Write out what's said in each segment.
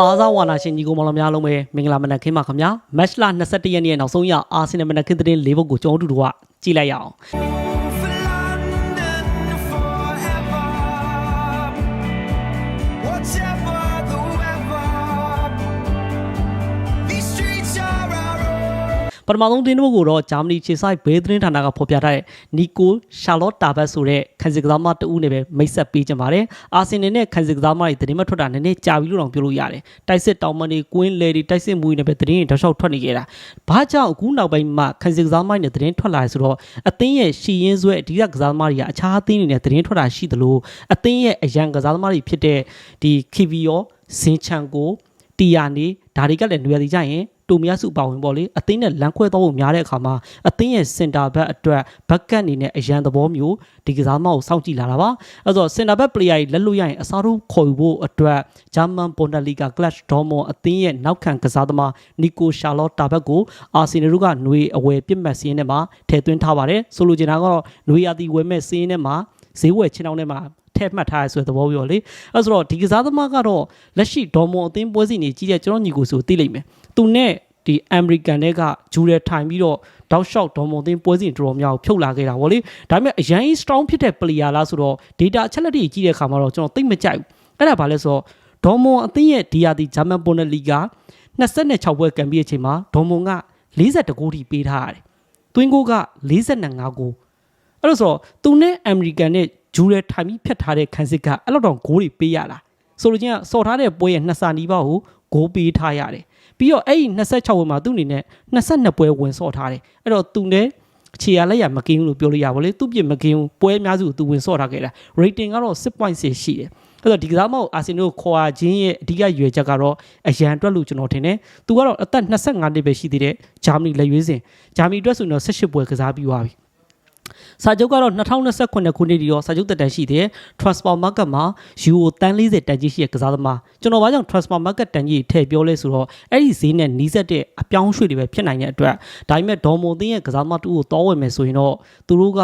အားစားဝါနာရှင်ညီကိုမောင်နှမများလုံးပဲမင်္ဂလာမနက်ခင်းပါခင်ဗျာမက်ချ်လာ21ရက်နေ့ရဲ့နောက်ဆုံးရအာဆင်နယ်မနက်ခင်းသတင်း၄ပုဒ်ကိုကျွန်တော်တို့တို့ကကြည့်လိုက်ရအောင် ပထမဆုံးသတင်းတစ်ပုဒ်ကိုတော့ဂျာမနီခြေဆိုင်ဘေးသတင်းဌာနကဖော်ပြထားတဲ့နီကိုရှာလော့တာဘတ်ဆိုတဲ့ခံစစ်ကစားမတဦးနဲ့ပဲမိတ်ဆက်ပေးကြပါတယ်အာဆင်နယ်နဲ့ခံစစ်ကစားမတွေသတင်းမထွက်တာနည်းနည်းကြာပြီလို့တော့ပြောလို့ရတယ်တိုက်စစ်တောင်မန်တွေကွင်းလေတွေတိုက်စစ်မူတွေနဲ့ပဲသတင်းတွေတောက်လျှောက်ထွက်နေကြတာဘာကြောင့်အခုနောက်ပိုင်းမှာခံစစ်ကစားမတွေနဲ့သတင်းထွက်လာရဆိုတော့အသင်းရဲ့ရှီရင်ဆွဲအဓိကကစားသမားတွေကအခြားအသင်းတွေနဲ့သတင်းထွက်တာရှိသလိုအသင်းရဲ့အရန်ကစားသမားတွေဖြစ်တဲ့ဒီခီဗီယောဇင်ချန်ကိုတီယာနေဒါတွေကလည်းနွေရာသီကျရင် တိုမီယာစုပါဝင်ပေါ့လေအသင်းနဲ့လမ်းခွဲတော့ဖို့များတဲ့အခါမှာအသင်းရဲ့စင်တာဘက်အတွက်ဘက်ကတ်အနေနဲ့အရန်သဘောမျိုးဒီကစားမကိုစောင့်ကြည့်လာတာပါအဲဆိုတော့စင်တာဘက်ပလေယာကြီးလက်လို့ရရင်အစားထိုးခေါ်ယူဖို့အတွက်ဂျာမန်ဘွန်ဒလီဂါကလပ်ဒေါ်မွန်အသင်းရဲ့နောက်ခံကစားသမားနီကိုရှာလော့တာဘက်ကိုအာဆင်နယ်တို့ကຫນွေအဝယ်ပြစ်မှတ်စီးရင်ထဲမှာထည့်သွင်းထားပါတယ်ဆိုလိုချင်တာကတော့ຫນွေရာသီဝယ်မဲ့စီးရင်ထဲမှာဈေးဝယ်ချင်းအောင်ထဲမှာ ထဲမှတ်ထားရဆိုတဲ့သဘောပြောလေအဲဆိုတော့ဒီကစားသမားကတော့လက်ရှိဒေါ်မွန်အသင်းပွဲစဉ်တွေကြီးတဲ့ကျွန်တော်ညီကိုဆိုသိလိမ့်မယ်သူနဲ့ဒီအမေရိကန်တွေကဂျူရဲထိုင်ပြီးတော့တောက်လျှောက်ဒေါ်မွန်အသင်းပွဲစဉ်တော်တော်များကိုဖြုတ်လာခဲ့တာဗောလေဒါပေမဲ့အရန် strong ဖြစ်တဲ့ player လားဆိုတော့ data အချက်လက်တွေကြီးတဲ့အခါမှာတော့ကျွန်တော်သိမကြိုက်ဘူးအဲ့ဒါဘာလဲဆိုတော့ဒေါ်မွန်အသင်းရဲ့ဒီယာဒီဂျာမန်ဘွန်ဒလီဂါ26ပွဲကန်ပြီးအချိန်မှာဒေါ်မွန်က42ဂိုးထိပေးထားရတယ်တွင်းကိုက45ဂိုးအဲ့လို့ဆိုတော့သူနဲ့အမေရိကန်နဲ့ ဂျူရဲထိုင်ပြီးဖြတ်ထားတဲ့ခန်းစစ်ကအဲ့လောက်တော့ဂိုးတွေပေးရလားဆိုလိုချင်ကစော်ထားတဲ့ပွဲရဲ့နှစ်ဆနီးပါးကိုဂိုးပေးထားရတယ်ပြီးတော့အဲ့ဒီ26ပွဲမှာသူ့အနေနဲ့22ပွဲဝင်စော့ထားတယ်အဲ့တော့သူနဲ့ခြေရလက်ရမကင်းဘူးလို့ပြောလို့ရပါလေသူပြစ်မကင်းဘူးပွဲအများစုကိုသူဝင်စော့ထားခဲ့တာ rating ကတော့6.6ရှိတယ်အဲ့တော့ဒီကစားမကိုအာဆင်နယ်ကိုခေါ်အားခြင်းရဲ့အဓိကရွယ်ချက်ကတော့အရန်အတွက်လို့ကျွန်တော်ထင်တယ်သူကတော့အသက်25နှစ်ပဲရှိသေးတယ်ဂျာမနီလက်ရွေးစင်ဂျာမနီအတွက်ဆိုရင်တော့18ပွဲကစားပြီးသွားပြီ စာချုပ်ကတော့2029ခုနှစ်ဒီတော့စာချုပ်တက်တန်ရှိတဲ့ Transfer Market မှာ Euro တန်း40တန်ကြီးရှိတဲ့ကစားသမားကျွန်တော်ဘာကြောင့် Transfer Market တန်ကြီးထည့်ပြောလဲဆိုတော့အဲ့ဒီဈေးနဲ့နီးစပ်တဲ့အပြောင်းအရွှေ့တွေပဲဖြစ်နိုင်တဲ့အတွက်ဒါပေမဲ့ဒေါ်မွန်သင်းရဲ့ကစားသမားတူကိုတောဝင်မယ်ဆိုရင်တော့သူတို့က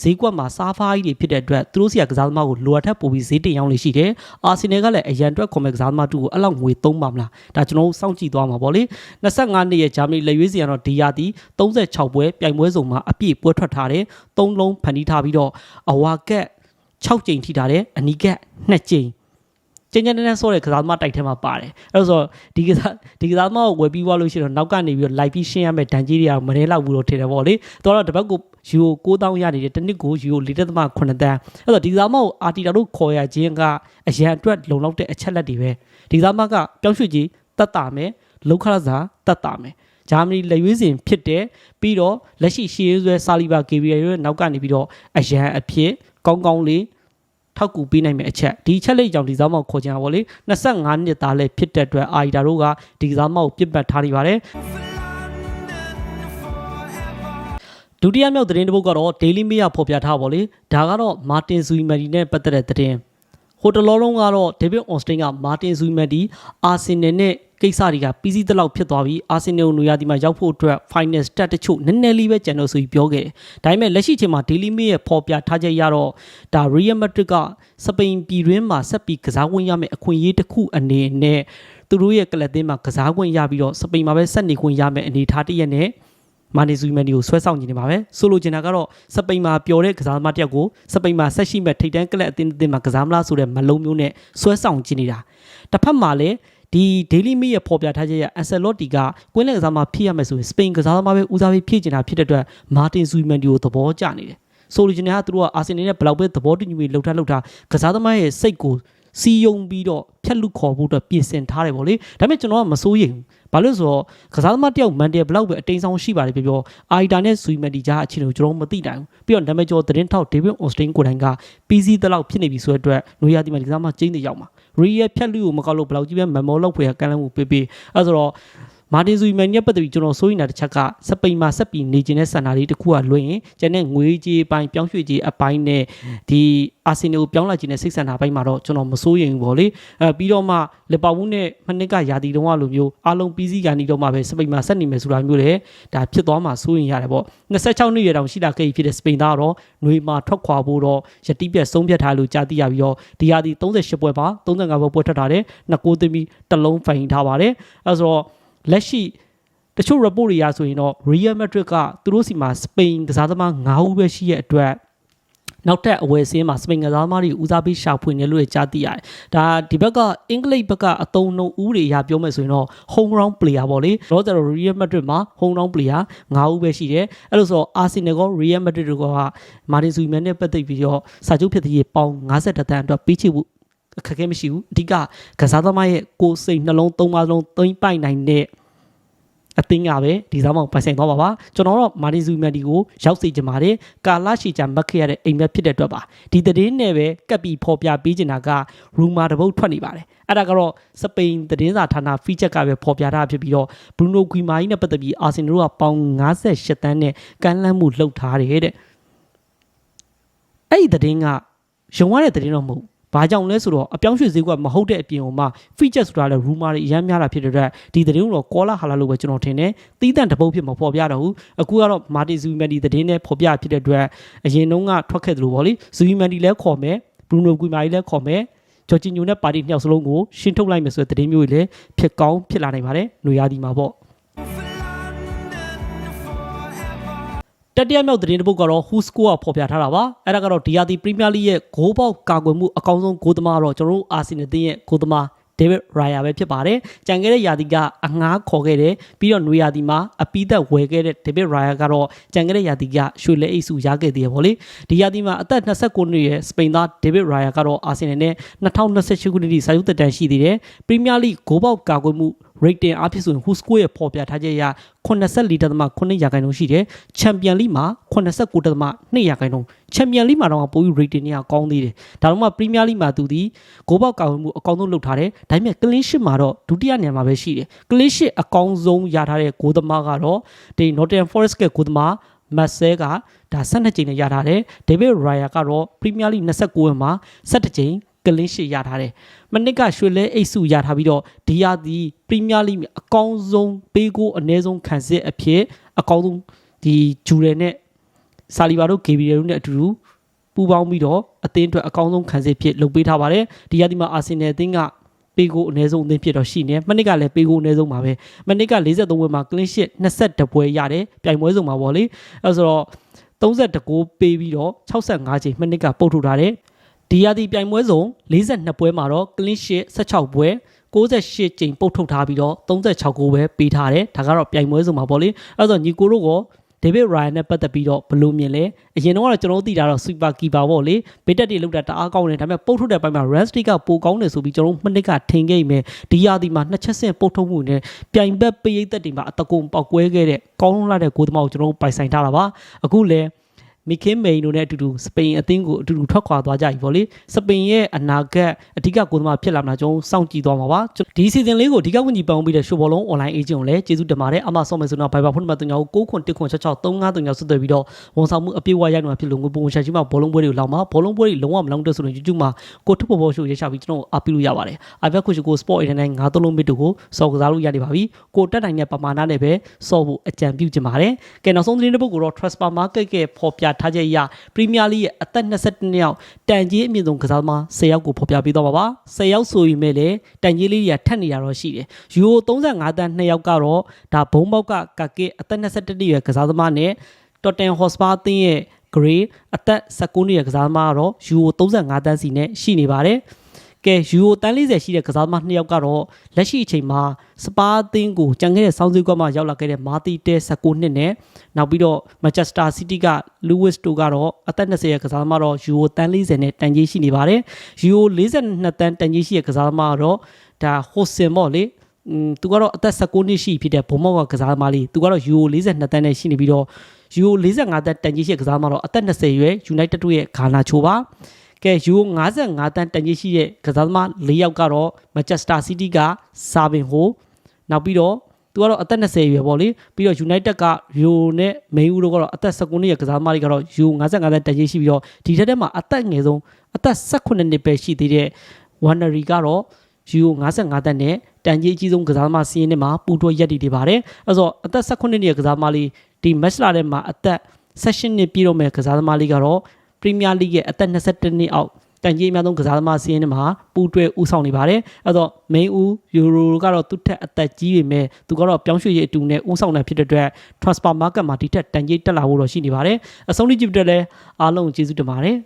ဈေးကွက်မှာစားဖားကြီးတွေဖြစ်တဲ့အတွက်သူတို့စီကကစားသမားကိုလိုအပ်ထက်ပိုပြီးဈေးတင်ရောင်းလို့ရှိတယ်။အာဆင်နယ်ကလည်းအရန်အတွက်ခွန်မဲ့ကစားသမားတူကိုအဲ့လောက်ငွေသုံးပါမလား။ဒါကျွန်တော်တို့စောင့်ကြည့်သွားမှာပေါ့လေ။25နှစ်ရဲ့ဂျာမနီလက်ရွေးစီကတော့ဒီယာတီ36ပွဲပြိုင်ပွဲစုံမှာအပြည့်ပွဲထွက်ထားတယ်။3လုံးဖန်တီးထားပြီးတော့အဝါကက်6ကြိမ်ထိထားတယ်။အနီကက်2ကြိမ် ကျင်းကျင်းတန်းတန်းဆော့တဲ့ကစားသမားတိုက်ထဲမှာပါတယ်အဲ့တော့ဆိုဒီကစားဒီကစားသမားကိုဝယ်ပြီးသွားလို့ရှိရင်တော့နောက်ကနေပြီးတော့လိုက်ပြီးရှင်းရမယ်ဒဏ်ကြီးတွေကမနေလောက်ဘူးလို့ထင်တယ်ပေါ့လေတော့တော့တစ်ပတ်ကိုယူကို9000ရနေတယ်တစ်နှစ်ကိုယူ4.8တန်းအဲ့တော့ဒီကစားသမားကိုအာတီတာတို့ခေါ်ရခြင်းကအရန်အတွက်လုံလောက်တဲ့အချက်လက်တွေပဲဒီကစားသမားကပြောင်းရွှေ့ကြီးတတ်တာမယ်လောက်ခရစာတတ်တာမယ်ဂျာမနီလက်ရွေးစင်ဖြစ်တယ်ပြီးတော့လက်ရှိရှေးရွဲဆာလီဘာကေဗီယာရဲ့နောက်ကနေပြီးတော့အရန်အဖြစ်ကောင်းကောင်းလေး ထောက်ကူပေးနိုင်မယ့်အချက်ဒီအချက်လေးကြောင့်ဒီစားမောက်ခေါ်ချင်တာပေါ့လေ25နှစ်သားလည်းဖြစ်တဲ့အတွက်အာရီတာတို့ကဒီစားမောက်ပြစ်ပတ်ထားနေပါတယ် For London forever. ဒုတိယမြောက်သတင်းတစ်ပုဒ်ကတော့ Daily Mail ဖော်ပြထားပါလေဒါကတော့ Martin Zuimandi နဲ့ပတ်သက်တဲ့သတင်းဟိုတလောလုံးကတော့ David Ornstein က Martin Zuimandi အာဆင်နယ်နဲ့ ကိစ္စတွေကပြီးစီးသလောက်ဖြစ်သွားပြီးအာဆင်နယ်ကိုနူရဒီမှာရောက်ဖို့အတွက် final step တချို့နည်းနည်းလေးပဲကျန်တော့ဆိုပြီးပြောခဲ့တယ်။ဒါပေမဲ့လက်ရှိချိန်မှာ Daily Mail ရဲ့ဖော်ပြထားချက်ရတော့ဒါ Real Madrid ကစပိန်ပြည်တွင်းမှာဆက်ပြီးကစားဝင်ရမယ့်အခွင့်အရေးတစ်ခုအနေနဲ့သူတို့ရဲ့ကလပ်သင်းမှာကစားခွင့်ရပြီးတော့စပိန်မှာပဲဆက်နေခွင့်ရမယ့်အနေအထားတစ်ရက်နဲ့မာနေဇူမန်ဒီကိုဆွဲဆောင်နေနေပါပဲဆိုလိုချင်တာကတော့စပိန်မှာပျော်တဲ့ကစားသမားတစ်ယောက်ကိုစပိန်မှာဆက်ရှိမဲ့ထိပ်တန်းကလပ်အသင်းအသင်းမှာကစားမလားဆိုတဲ့မလုံးမျိုးနဲ့ဆွဲဆောင်ကြည့်နေတာတစ်ဖက်မှာလည်း ဒီ Daily Mail ရဲ့ဖော်ပြထားချက်ရ Ancelotti ကကွင်းလက်ကစားမှာဖြစ်ရမယ်ဆိုရင်စပိန်ကစားသမားပဲဦးစားပေးဖြစ်နေတာဖြစ်တဲ့အတွက်မာတင်ဇူမန်ဒီကိုသဘောကျနေတယ်ဆိုလိုချင်တာကသူတို့ကအာဆင်နယ်နဲ့ဘယ်လောက်ပဲသဘောတူညီမှုလှုပ်ထားလှုပ်ထားကစားသမားရဲ့စိတ်ကို စီယုံပြီးတော့ဖြတ်လူခေါ်ဖို့အတွက်ပြင်ဆင်ထားတယ်ဗောလေဒါပေမဲ့ကျွန်တော်ကမစိုးရိမ်ဘူးဘာလို့လဲဆိုတော့ကစားသမားတယောက်မန်တယ်ဘလောက်ပဲအတိမ်ဆောင်ရှိပါတယ်ပြောပြောအာရီတာနဲ့ဇူမန်ဒီကြားအခြေအနေကိုကျွန်တော်မသိနိုင်ဘူးပြီးတော့နာမည်ကျော်သတင်းထောက်ဒေးဗစ်အော်စတင်ကိုယ်တိုင်က PC တလောက်ဖြစ်နေပြီဆိုတဲ့အတွက်နွေရာသီမှာဒီကစားမကျင်းနေရောက်မှာရီရဲ့ဖြတ်လူကိုမကောက်လို့ဘလောက်ကြီးပဲမမောလောက်ဖွယ်ကမ်းလှမ်းမှုပေးပေးအဲဆိုတော့ မာတင်ဇူမန်ရဲ့ပတ်သက်ပြီးကျွန်တော်စိုးရိမ်တာတစ်ချက်ကစပိန်မှာဆက်ပြီးနေကျင်တဲ့ဆန္ဒလေးတစ်ခုကလွှင့်ရင်ကျန်တဲ့ငွေကြေးပိုင်းပြောင်းရွှေ့ကြေးအပိုင်းနဲ့ဒီအာဆင်နယ်ကိုပြောင်းလာခြင်းနဲ့စိတ်ဆန္ဒပိုင်းမှာတော့ကျွန်တော်မစိုးရိမ်ဘူးဗောလေအဲပြီးတော့မှလီဗာပူးနဲ့မနစ်ကယာတီတုံးကလိုမျိုးအားလုံးပြီးစီးကနေတော့မှပဲစပိန်မှာဆက်နေမယ်ဆိုတာမျိုးလေဒါဖြစ်သွားမှာစိုးရိမ်ရတယ်ဗော26နှစ်ရွယ်တောင်ရှိလာခဲ့ပြီဖြစ်တဲ့စပိန်သားကတော့ຫນွေမှာထွက်ခွာဖို့တော့ယတိပြက်ဆုံးဖြတ်ထားလို့ကြားသိရပြီးတော့ဒီဟာဒီ38ပွဲပါ35ပွဲပွဲထွက်ထားတယ်နှစ်ကိုးသမီးတစ်လုံးဖိုင်ထားပါတယ်အဲဆိုတော့ လက်ရှိတချို့ report တွေရဆိုရင်တော့ Real Madrid ကသူတို့စီမှာစပိန်ကစားသမား9ဦးပဲရှိရဲ့အတွက်နောက်ထပ်အဝယ်စင်းမှာစပိန်ကစားသမားတွေဦးစားပေးရှာဖွေနေလို့ကြားသိရတယ်။ဒါဒီဘက်ကအင်္ဂလိပ်ဘက်ကအတုံးနှုံဦးတွေရပြောမယ်ဆိုရင်တော့ home ground player ပေါ့လေ။တော့ကျတော့ Real Madrid မှာ home ground player 9ဦးပဲရှိတယ်။အဲ့လိုဆိုတော့ Arsenal က Real Madrid တို့ကမာတင်ဇူမန်နဲ့ပတ်သက်ပြီးတော့စာချုပ်ဖြစ်တဲ့ပေါင်50တန်းအတွက်ပေးချေဖို့ အခက်အခဲမရှိဘူး။အဓိကကစားသမားရဲ့ကိုယ်စိတ်နှလုံးသုံးပါးလုံးသိမ့်ပိုက်နိုင်တဲ့အသင်းကပဲဒီစားမောင်ပိုင်ဆိုင်သွားပါပါကျွန်တော်တော့မာတင်ဇူမန်ဒီကိုရောက်စေချင်ပါတယ်ကာလာရှီချာမက်ခရတဲ့အိမ်မက်ဖြစ်တဲ့အတွက်ပါဒီသတင်းနဲ့ပဲကပ်ပြီးဖော်ပြပေးချင်တာကရူမာတပုတ်ထွက်နေပါတယ်အဲ့ဒါကတော့စပိန်သတင်းစာဌာနဖီချက်ကပဲဖော်ပြထားဖြစ်ပြီးတော့ဘရူနိုဂွီမာကြီးနဲ့ပတ်သက်ပြီးအာဆင်နယ်ကပေါင်58တန်းနဲ့ကမ်းလှမ်းမှုလှုပ်ထားတယ်တဲ့အဲ့ဒီသတင်းကရုံရတဲ့သတင်းတော့မဟုတ် ဘူးဘာကြောင့်လဲဆိုတော့အပြောင်းရွှေ့ဈေးကမဟုတ်တဲ့အပြင်ကိုမှ feature ဆိုတာလဲ rumor တွေအများများတာဖြစ်တဲ့အတွက်ဒီသတင်းကိုတော့ caller ဟာလာလို့ပဲကျွန်တော်ထင်တယ်တီးတန့်တပုတ်ဖြစ်မဖော်ပြတော့ဘူးအခုကတော့ Martin Zubimendi သတင်းနဲ့ဖော်ပြဖြစ်တဲ့အတွက်အရင်တုန်းကထွက်ခဲ့သလိုပေါ့လေ Zubimendi လည်းခေါ်မယ် Bruno Guimaraes လည်းခေါ်မယ်ဂျော်ဂျီညိုနဲ့ပါတီနှစ်ယောက်စလုံးကိုရှင်းထုတ်လိုက်မယ်ဆိုတဲ့သတင်းမျိုးတွေလည်းဖြစ်ကောင်းဖြစ်လာနိုင်ပါတယ်။ຫນွေရာသီမှာပေါ့ တတိယမြောက်သတင်းတစ်ပုဒ်ကတော့ Who Score ကဖော်ပြထားတာပါအဲ့ဒါကတော့ DRT Premier League ရဲ့ဂိုးပေါက်ကာကွယ်မှုအကောင်းဆုံးဂိုးသမားတော့ကျွန်တော်တို့အာဆင်နယ်တင်းရဲ့ဂိုးသမား David Raya ပဲဖြစ်ပါတယ်။ကြံခဲ့တဲ့ယာတီကအငှားခေါ်ခဲ့တယ်ပြီးတော့နွေယာတီမှာအပိသက်ဝယ်ခဲ့တဲ့ David Raya ကတော့ကြံခဲ့တဲ့ယာတီကရွှေလဲအိတ်စုရခဲ့သေးတယ်ဗောလေ။ဒီယာတီမှာအသက်29နှစ်ရဲ့စပိန်သား David Raya ကတော့အာဆင်နယ်နဲ့2028ခုနှစ်ထိစာချုပ်သက်တမ်းရှိသေးတယ်။ Premier League ဂိုးပေါက်ကာကွယ်မှု rating အဖြစ်ဆိုရင် Who Score ရဲ့ဖော်ပြထားချက်အရ84.9ရာခိုင်နှုန်းရှိတယ်။ Champion League မှာ89.2ရာခိုင်နှုန်း Champion League မှာတော့ပိုပြီး rating တွေကကောင်းသေးတယ်။ဒါတော့မှ Premier League မှာသူဒီဂိုးပေါက်ကာကွယ်မှုအကောင်းဆုံးလုပ်ထားတယ်။ဒါပေမဲ့ clean sheet မှာတော့ဒုတိယနေရာမှာပဲရှိတယ်။ clean sheet အကောင်းဆုံးရထားတဲ့ဂိုးသမားကတော့ဒီ Nottingham Forest ကဂိုးသမားမတ်ဆဲကဒါ12ကြိမ်နဲ့ရထားတယ်။ David Raya ကတော့ Premier League 29ဝင်မှာ17ကြိမ် ကလင်းရှစ်ရထားတယ်။မနစ်ကရွှေလဲအိတ်စုရထားပြီးတော့ဒီယာဒီပရီးမီးယားလိအကောင်းဆုံးပေးကိုအနည်းဆုံးခံစစ်အဖြစ်အကောင်းဆုံးဒီဂျူရယ်နဲ့ဆာလီဘာတို့ဂေဘီရယ်တို့နဲ့အတူတူပူးပေါင်းပြီးတော့အသင်းအတွက်အကောင်းဆုံးခံစစ်ဖြစ်လုပ်ပေးထားပါတယ်။ဒီယာဒီမှာအာဆင်နယ်အသင်းကပေးကိုအနည်းဆုံးအသင်းဖြစ်တော့ရှိနေမနစ်ကလည်းပေးကိုအနည်းဆုံးပါပဲမနစ်က43ပွဲမှာကလင်းရှစ်22ပွဲရတယ်ပြိုင်ပွဲစုံမှာပေါ့လေအဲဆိုတော့32ဂိုးပေးပြီးတော့65ချိန်မနစ်ကပုတ်ထုတ်ထားတယ် ဒီယာဒီပြိုင်ပွဲစုံ42ပွဲမှာတော့ clean sheet 16ပွဲ68ကြိမ်ပုတ်ထုတ်ထားပြီးတော့36ဂိုးပဲပေးထားတယ်ဒါကတော့ပြိုင်ပွဲစုံမှာပေါ့လေအဲဆိုညီကိုတို့ကဒေးဗစ်ရိုင်နဲ့ပတ်သက်ပြီးတော့ဘယ်လိုမြင်လဲအရင်တော့ကတော့ကျွန်တော်တို့သိတာတော့ super keeper ပေါ့လေဘေးတက်တွေလောက်တာတအားကောင်းတယ်ဒါပေမဲ့ပုတ်ထုတ်တဲ့ဘက်မှာ run streak ကပိုကောင်းတယ်ဆိုပြီးကျွန်တော်တို့မနစ်ကထင်ခဲ့မယ်ဒီယာဒီမှာနှစ်ချက်ဆင့်ပုတ်ထုတ်မှုနဲ့ပြိုင်ဘက်ပရိသတ်တွေမှာအတကုံပေါက်ကွဲခဲ့တဲ့ကောင်းလာတဲ့ဂိုးသမားကိုကျွန်တော်တို့ပိုင်ဆိုင်ထားတာပါအခုလည်း မီခင်မိန်တို့နဲ့အတူတူစပိန်အသင်းကိုအတူတူထွက်ခွာသွားကြပြီဗောလေစပိန်ရဲ့အနာဂတ်အဓိကကိုယ်သမားဖြစ်လာမှာကျွန်တော်စောင့်ကြည့်သွားမှာပါဒီစီဇန်လေးကိုအဓိကဝင်ကြီးပန်ပြီးတဲ့ရှိုးဘောလုံး online agent ကိုလည်းကျေးဇူးတင်ပါတယ်အမဆော့မယ်ဆိုတော့ Viber ဖုန်းနံပါတ်39ကို9ခွန်1ခွန်66 3539ဆက်သွယ်ပြီးတော့ဝန်ဆောင်မှုအပြည့်အဝရနိုင်မှာဖြစ်လို့ငွေပုံရှာရှိမှဘောလုံးပွဲတွေကိုလောက်မှာဘောလုံးပွဲတွေလုံးဝမလုံးတဲ့ဆိုရင် YouTube မှာကိုထုတ်ပေါ်ပေါ်ရှိုးရရှာပြီးကျွန်တော်အားပေးလို့ရပါတယ်အပြတ်ခုရှိကို sport 89 9သုံးလုံးမစ်တို့ကိုစော်ကစားလို့ရနေပါပြီကိုတက်နိုင်တဲ့ပမာဏနဲ့ပဲစော်ဖို့အကြံပြုချင်ပါတယ်ကဲနောက်ဆုံးသတင်းတစ်ပုဒ်ကိုတော့ Transfer Market ကဖော်ပြထားချက်အရပရီးမီးယားလိရဲ့အသက်22နှစ်ယောက်တန်ကြီးအမြင့်ဆုံးကစားသမား10ယောက်ကိုဖော်ပြပေးတော့ပါပါ10ယောက်ဆိုရင်မဲ့လေတန်ကြီးလေးတွေကထက်နေရတော့ရှိတယ်ယူရို35တန်း2ယောက်ကတော့ဒါဘုံပေါက်ကကကစ်အသက်21နှစ်ရွယ်ကစားသမားနဲ့တော်တန်ဟော့စပါအသင်းရဲ့ grade အသက်19နှစ်ရွယ်ကစားသမားကတော့ယူရို35တန်းစီနဲ့ရှိနေပါတယ် ကဲယူရိုတန်း40ရှိတဲ့ကစားသမားနှစ်ယောက်ကတော့လက်ရှိအချိန်မှာစပါးအသင်းကိုကြံခဲ့တဲ့စောင်းစည်းကွက်မှာရောက်လာခဲ့တဲ့မာတီတဲ19နှစ်နဲ့နောက်ပြီးတော့မန်ချက်စတာစီးတီးကလူးဝစ်တိုကတော့အသက်20ရဲ့ကစားသမားတော့ယူရိုတန်း40နဲ့တန်ကြီးရှိနေပါတယ်ယူရို42တန်းတန်ကြီးရှိတဲ့ကစားသမားကတော့ဒါဟိုစင်ပေါ့လေอืมသူကတော့အသက်19နှစ်ရှိဖြစ်တဲ့ဘုံမောက်ကကစားသမားလေးသူကတော့ယူရို42တန်းနဲ့ရှိနေပြီးတော့ယူရို45တန်းတန်ကြီးရှိတဲ့ကစားသမားတော့အသက်20ရွယ် United တို့ရဲ့ဂါနာချိုပါ ကဲယူ55တန်းတန်ကြီးရှိတဲ့ကစားသမား၄ယောက်ကတော့ Manchester City ကစာဘင်ဟိုနောက်ပြီးတော့သူကတော့အသက်20ရွယ်ပေါ့လေပြီးတော့ United က Rio နဲ့ Main ဦးတို့ကတော့အသက်19နှစ်ရဲ့ကစားသမားတွေကတော့ Rio 55သက်တန်ကြီးရှိပြီးတော့ဒီထက်ထဲမှာအသက်ငယ်ဆုံးအသက်18နှစ်ပဲရှိသေးတဲ့ Wannery ကတော့ Rio 55သက်နဲ့တန်ကြီးအကြီးဆုံးကစားသမားစီးရင်ထဲမှာပူတွဲရက်တည်နေပါတယ်အဲဆိုအသက်18နှစ်ရဲ့ကစားသမားလေးဒီ match လာထဲမှာအသက်16နှစ်ပြည့်တော့မဲ့ကစားသမားလေးကတော့ Premier League ရဲ့အသက်22နှစ်အောက်တန်ကြီးအများဆုံးကစားသမားစီးရင်ထဲမှာပူတွဲဦးဆောင်နေပါတယ်အဲဆို main ဦး Euro ကတော့သူ့ထက်အသက်ကြီးပေမဲ့သူကတော့ပြောင်းရွှေ့ရေးအတူနဲ့ဦးဆောင်နေဖြစ်တဲ့အတွက် transfer market မှာဒီထက်တန်ကြီးတက်လာဖို့တော့ရှိနေပါတယ်အဆုံးထိကြည့်ပြတဲ့လဲအားလုံးကျေးဇူးတင်ပါတယ်